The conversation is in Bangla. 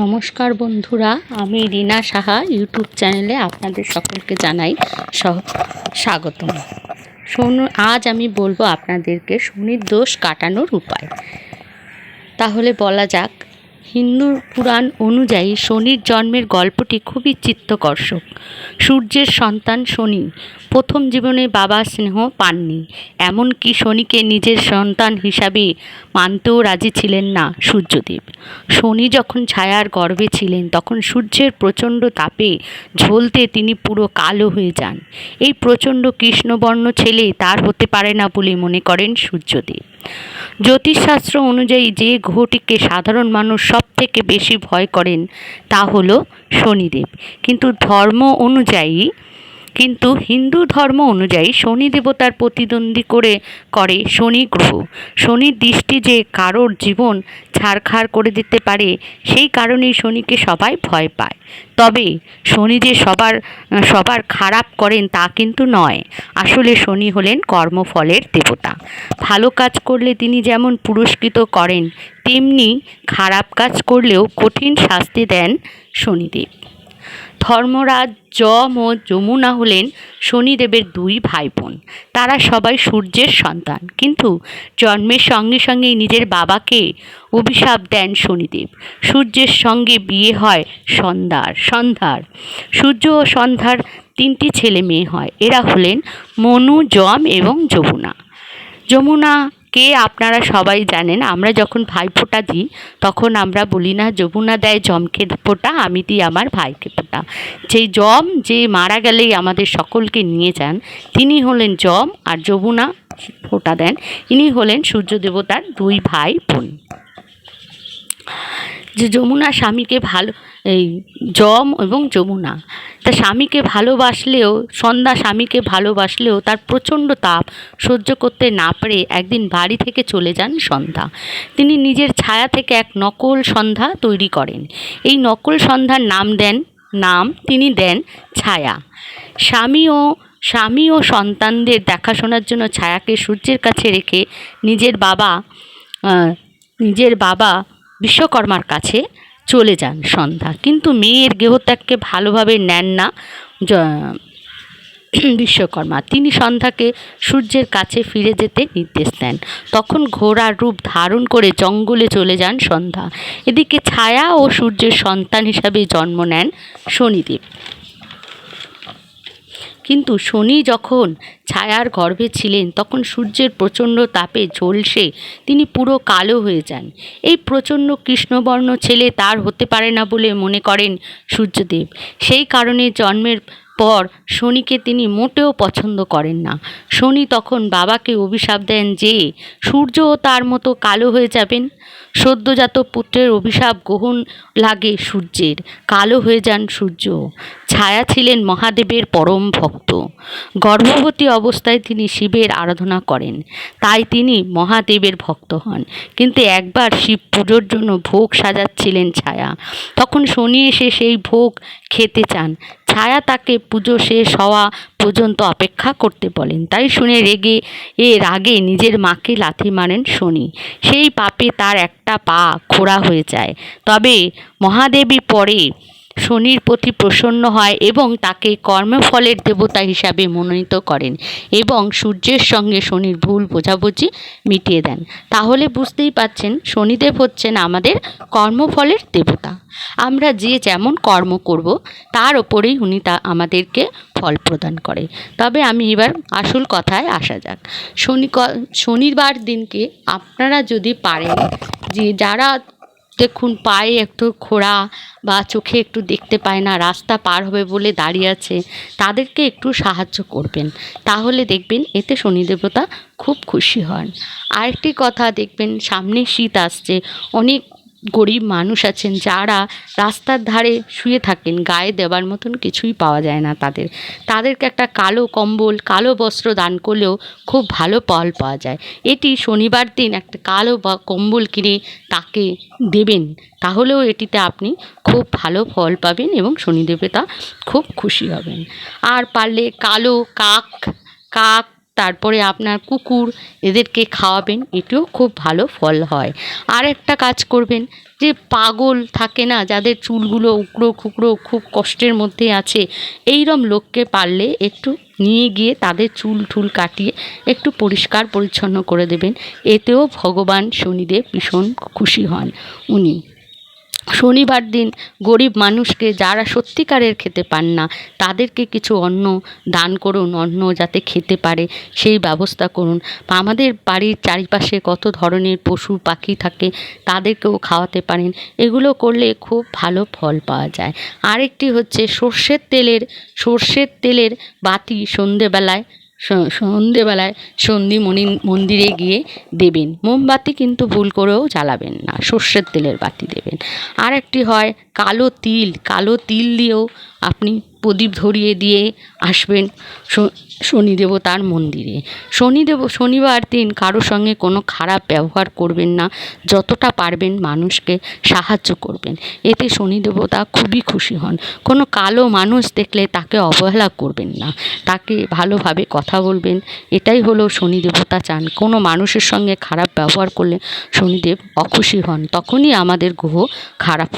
নমস্কার বন্ধুরা, আমি রিনা সাহা, ইউটিউব চ্যানেলে আপনাদের সকলকে জানাই স্বাগতম। শুনুন আজ আমি বলব আপনাদেরকে শনির দোষ কাটানোর উপায়। তাহলে বলা যাক হিন্দু পুরাণ অনুযায়ী শনির জন্মের গল্পটি খুবই চিত্তকর্ষক। সূর্যের সন্তান শনি, প্রথম জীবনে বাবা স্নেহ পাননি। এমনকি শনিকে নিজের সন্তান হিসাবে মানতেও রাজি ছিলেন না সূর্যদেব। শনি যখন ছায়ার গর্ভে ছিলেন, তখন সূর্যের প্রচণ্ড তাপে ঝলতে তিনি পুরো কালো হয়ে যান। এই প্রচণ্ড কৃষ্ণবর্ণ ছেলে তার হতে পারে না বলে মনে করেন সূর্যদেব। জ্যোতিষশাস্ত্র অনুযায়ী যে গ্রহটিকে সাধারণ মানুষ সব থেকে বেশি ভয় করেন তা হল শনিদেব। কিন্তু ধর্ম অনুযায়ী কিন্তু হিন্দু ধর্ম অনুযায়ী শনি দেবতার প্রতিদ্বন্দ্বী করে করে শনি গ্রহ। শনির দৃষ্টি যে কারোর জীবন ছাড়খাড় করে দিতে পারে, সেই কারণেই শনিকে সবাই ভয় পায়। তবে শনি যে সবার সবার খারাপ করেন তা কিন্তু নয়। আসলে শনি হলেন কর্মফলের দেবতা। ভালো কাজ করলে তিনি যেমন পুরস্কৃত করেন, তেমনি খারাপ কাজ করলেও কঠিন শাস্তি দেন শনিদেব। ধর্মরাজ যম ও যমুনা হলেন শনিদেবের দুই ভাই বোন তারা সবাই সূর্যের সন্তান। কিন্তু জন্মের সঙ্গে সঙ্গেই নিজের বাবাকে অভিশাপ দেন শনিদেব। সূর্যের সঙ্গে বিয়ে হয় সন্ধ্যার। সন্ধ্যার। সূর্য ও সন্ধ্যার তিনটি ছেলে মেয়ে হয়। এরা হলেন মনু যম এবং যমুনা। যমুনা যমুনাকে আপনারা সবাই জানেন, আমরা যখন ভাইফোঁটা দিই, তখন আমরা বলি না, যমুনা দেয় জমকে ফোঁটা, আমি দিই আমার ভাইকে ফোঁটা। যেই জম, যে মারা গেলেই আমাদের সকলকে নিয়ে যান, তিনি হলেন জম আর যমুনা ফোঁটা দেন। ইনি হলেন সূর্য দেবতার দুই ভাই বোন যে যমুনা স্বামীকে ভালো, এই যম এবং যমুনা। তা স্বামীকে ভালোবাসলেও, সন্ধ্যা স্বামীকে ভালোবাসলেও তার প্রচণ্ড তাপ সহ্য করতে না পেরে একদিন বাড়ি থেকে চলে যান সন্ধ্যা। তিনি নিজের ছায়া থেকে এক নকল সন্ধ্যা তৈরি করেন। এই নকল সন্ধ্যার নাম দেন, নাম তিনি দেন ছায়া। স্বামী ও স্বামী ও সন্তানদের দেখাশোনার জন্য ছায়াকে সূর্যের কাছে রেখে নিজের বাবা নিজের বাবা বিশ্বকর্মার কাছে চলে যান সন্ধ্যা। কিন্তু মেয়ের গেহত্যাগকে ভালোভাবে নেন না বিশ্বকর্মা। তিনি সন্ধ্যাকে সূর্যের কাছে ফিরে যেতে নির্দেশ দেন। তখন ঘোড়ার রূপ ধারণ করে জঙ্গলে চলে যান সন্ধ্যা। এদিকে ছায়া ও সূর্যের সন্তান হিসাবে জন্ম নেন শনিদেব। কিন্তু শনি যখন ছায়ার গর্ভে ছিলেন, তখন সূর্যের প্রচণ্ড তাপে ঝলসে তিনি পুরো কালো হয়ে যান। এই প্রচণ্ড কৃষ্ণবর্ণ ছেলে তার হতে পারে না বলে মনে করেন সূর্যদেব। সেই কারণে জন্মের পর শনিকে তিনি মোটেও পছন্দ করেন না। শনি তখন বাবাকে অভিশাপ দেন যে সূর্যও তার মতো কালো হয়ে যাবেন। সদ্যজাত পুত্রের অভিশাপ গ্রহণ লাগে সূর্যের, কালো হয়ে যান সূর্য। ছায়া ছিলেন মহাদেবের পরম ভক্ত। গর্ভবতী অবস্থায় তিনি শিবের আরাধনা করেন। তাই তিনি মহাদেবের ভক্ত হন। কিন্তু একবার শিব পুজোর জন্য ভোগ সাজাচ্ছিলেন ছায়া। তখন শনি এসে সেই ভোগ খেতে চান। ছায়া তাকে পুজো শেষ হওয়া পর্যন্ত অপেক্ষা করতে বলেন। তাই শুনে রেগে এর আগে নিজের মাকে লাথি মারেন শনি। সেই পাপে তার একটা পা খোড়া হয়ে যায়। তবে মহাদেবী পরে শনির প্রতি প্রসন্ন হয় এবং তাকে কর্মফলের দেবতা হিসাবে মনোনীত করেন এবং সূর্যের সঙ্গে শনির ভুল বোঝাবুঝি মিটিয়ে দেন। তাহলে বুঝতেই পাচ্ছেন শনিদেব হচ্ছেন আমাদের কর্মফলের দেবতা। আমরা যে যেমন কর্ম করব, তার ওপরেই উনি তা আমাদেরকে ফল প্রদান করে। তবে আমি এবার আসল কথায় আসা যাক। শনি শনিবার দিনকে আপনারা যদি পারেন, যে যারা দেখুন, পায়ে একটু খোড়া বা চোখে একটু দেখতে পায় না, রাস্তা পার হবে বলে দাঁড়িয়ে আছে, তাদেরকে একটু সাহায্য করবেন। তাহলে দেখবেন এতে শনি দেবতা খুব খুশি হন। আরেকটি কথা দেখবেন, সামনে শীত আসছে, অনেক গরিব মানুষ আছেন, যারা রাস্তার ধারে শুয়ে থাকেন, গায়ে দেওয়ার মতন কিছুই পাওয়া যায় না তাদের। তাদেরকে একটা কালো কম্বল, কালো বস্ত্র দান করলেও খুব ভালো ফল পাওয়া যায়। এটি শনিবার দিন একটা কালো বা কম্বল কিনে তাকে দেবেন, তাহলেও এটিতে আপনি খুব ভালো ফল পাবেন এবং শনি দেবতা খুব খুশি হবেন। আর পারলে কালো কাক কাক তারপরে আপনার কুকুর এদেরকে খাওয়াবেন, এটিও খুব ভালো ফল হয়। আর একটা কাজ করবেন, যে পাগল থাকে না, যাদের চুলগুলো উকড়ো খুকড়ো খুব কষ্টের মধ্যে আছে, এইরম লোককে পারলে একটু নিয়ে গিয়ে তাদের চুল টুল কাটিয়ে একটু পরিষ্কার পরিচ্ছন্ন করে দেবেন। এতেও ভগবান শনিদেব ভীষণ খুশি হন। উনি শনিবার দিন গরিব মানুষকে যারা সত্যিকারের খেতে পান না, তাদেরকে কিছু অন্ন দান করুন, অন্ন যাতে খেতে পারে, সেই ব্যবস্থা করুন। আমাদের বাড়ির চারিপাশে কত ধরনের পশু পাখি থাকে, তাদেরকেও খাওয়াতে পারেন। এগুলো করলে খুব ভালো ফল পাওয়া যায়। আরেকটি হচ্ছে সর্ষের তেলের সর্ষের তেলের বাতি সন্ধেবেলায় সন্ধেবেলায় সন্ধি মনি মন্দিরে গিয়ে দেবেন। মোমবাতি কিন্তু ভুল করেও জ্বালাবেন না, সর্ষের তেলের বাতি দেবেন। আর একটি হয় কালো তিল। কালো তিল দিয়েও আপনি প্রদীপ ধরিয়ে দিয়ে আসবেন শনি দেবতার মন্দিরে। শনি দেব শনিবার দিন কারোর সঙ্গে কোনো খারাপ ব্যবহার করবেন না, যতটা পারবেন মানুষকে সাহায্য করবেন। এতে শনি দেবতা খুবই খুশি হন। কোনো কালো মানুষ দেখলে তাকে অবহেলা করবেন না। তাকে ভালোভাবে কথা বলবেন, এটাই হলো শনি দেবতা চান। কোনো মানুষের সঙ্গে খারাপ ব্যবহার করলে শনিদেব অখুশি হন। তখনই আমাদের গ্রহ খারাপ